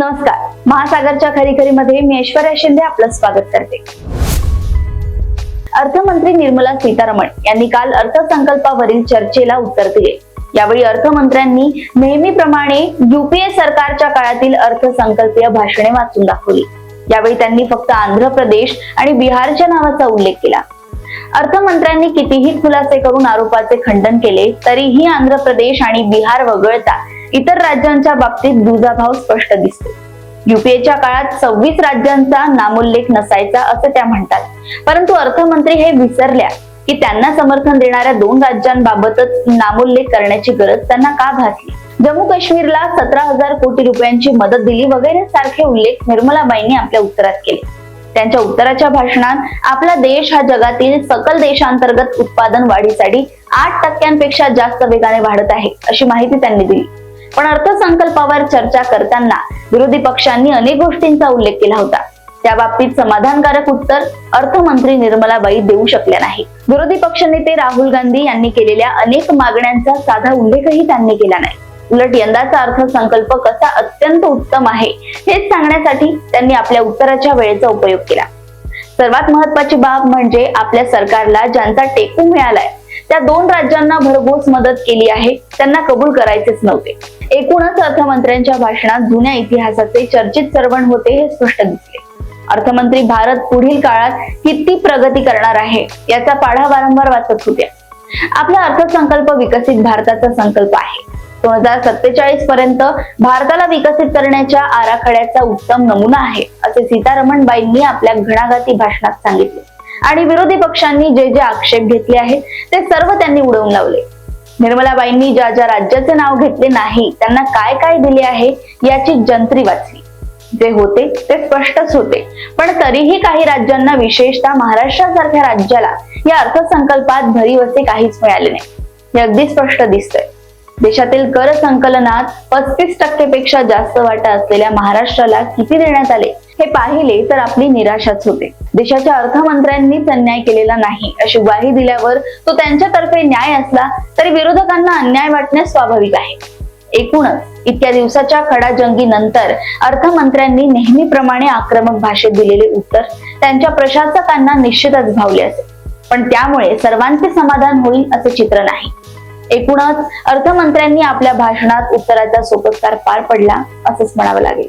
नमस्कार. महासागरच्या खरीखरी मध्ये मी ऐश्वर्या शिंदे आपलं स्वागत करते. अर्थमंत्री निर्मला सीतारमण यांनी काल अर्थसंकल्पावरील चर्चेला उत्तर दिले. यावेळी अर्थमंत्र्यांनी नेहमीप्रमाणे युपीए सरकारच्या काळातील अर्थसंकल्पीय भाषणे वाचून दाखवली. यावेळी त्यांनी फक्त आंध्र प्रदेश आणि बिहारच्या नावाचा उल्लेख केला. अर्थमंत्र्यांनी कितीही खुलासे करून आरोपाचे खंडन केले तरीही आंध्र प्रदेश आणि बिहार वगळता इतर राज्यांच्या बाबतीत दुजाभाव स्पष्ट दिसतो. युपीएच्या काळात सव्वीस राज्यांचा नामोल्लेख नसायचा असं त्या म्हणतात. परंतु अर्थमंत्री हे विसरल्या की त्यांना समर्थन देणाऱ्या दोन राज्यांबाबतच नामोल्लेख करण्याची गरज त्यांना का भासली? जम्मू काश्मीरला सतरा हजार कोटी रुपयांची मदत दिली वगैरे सारखे उल्लेख निर्मलाबाईंनी आपल्या उत्तरात केले. त्यांच्या उत्तराच्या भाषणात आपला देश हा जगातील सकल देशांतर्गत उत्पादन वाढीसाठी आठ टक्क्यांपेक्षा जास्त वेगाने वाढत आहे अशी माहिती त्यांनी दिली. पण अर्थसंकल्पावर चर्चा करताना विरोधी पक्षांनी अनेक गोष्टींचा उल्लेख केला होता. त्या बाबतीत समाधानकारक उत्तर अर्थमंत्री निर्मलाबाई देऊ शकल्या नाही विरोधी पक्षनेते राहुल गांधी यांनी केलेल्या अनेक मागण्यांचा साधा उल्लेखही त्यांनी केला नाही. उलट यंदाचा अर्थसंकल्प कसा अत्यंत उत्तम आहे हेच सांगण्यासाठी त्यांनी आपल्या उत्तराच्या वेळेचा उपयोग केला. सर्वात महत्वाची बाब म्हणजे आपल्या सरकारला ज्यांचा टेकू मिळालाय त्या दोन राज्यांना भरघोस मदत केली आहे त्यांना कबूल करायचेच नव्हते. एकूणच अर्थमंत्र्यांच्या भाषणात जुन्या इतिहासाचे चर्चित सर्वण होते हे स्पष्ट दिसले. अर्थमंत्री भारत पुढील काळात किती प्रगती करणार आहे याचा पाढा वारंवार वाचत होत्या. आपला अर्थसंकल्प विकसित भारताचा संकल्प आहे. दोन हजार सत्तेचाळीस पर्यंत भारताला विकसित करण्याच्या आराखड्याचा उत्तम नमुना आहे असे सीतारमणबाईंनी आपल्या घणाघाती भाषणात सांगितले. आणि विरोधी पक्षांनी जे जे आक्षेप घेतले आहेत ते सर्व त्यांनी उडवून लावले. निर्मलाबाईंनी ज्या ज्या राज्याचे नाव घेतले नाही त्यांना काय काय दिले आहे याची जंत्री वाचली. जे होते ते स्पष्टच होते. पण तरीही काही राज्यांना विशेषतः महाराष्ट्रासारख्या राज्याला या अर्थसंकल्पात भरीव असे काहीच मिळाले नाही. हे अगदी स्पष्ट दिसतंय. देशातील कर संकलनात पस्तीस टक्केपेक्षा जास्त वाटा असलेल्या महाराष्ट्राला किती देण्यात आले हे पाहिले तर आपली निराशाच होते. देशाच्या अर्थमंत्र्यांनीच अन्याय केलेला नाही अशी ग्वाही दिल्यावर तो त्यांच्यातर्फे न्याय असला तरी विरोधकांना अन्याय वाटणे स्वाभाविक आहे. एकूणच इतक्या दिवसाच्या खडाजंगी नंतर अर्थमंत्र्यांनी नेहमीप्रमाणे आक्रमक भाषेत दिलेले उत्तर त्यांच्या प्रशासकांना निश्चितच भावले असेल. पण त्यामुळे सर्वांचे समाधान होईल असे चित्र नाही. एकूणच अर्थमंत्र्यांनी आपल्या भाषणात उत्तराचा सोपस्कार पार पडला असंच म्हणावं लागेल.